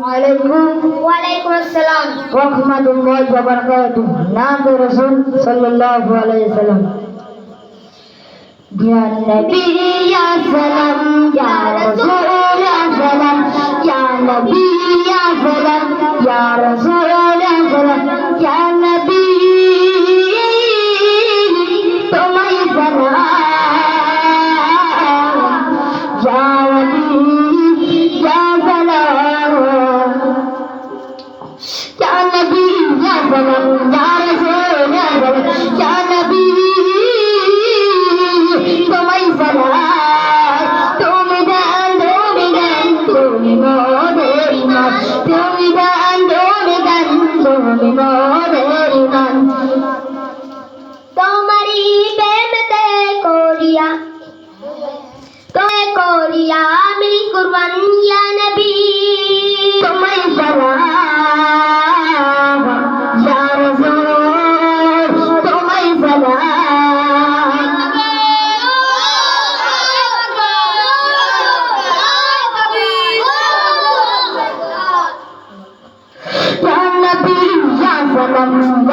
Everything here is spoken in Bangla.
ওয়ালাইকুম আসসালাম। রহমাতুল্লাহি ওয়া বারাকাতুহু। নাম রাসূল সাল্লাল্লাহু আলাইহি সাল্লাম তোমারি প্রেমতে করিয়া করিয়া আমি কুরবানিয়া নবী। আপনার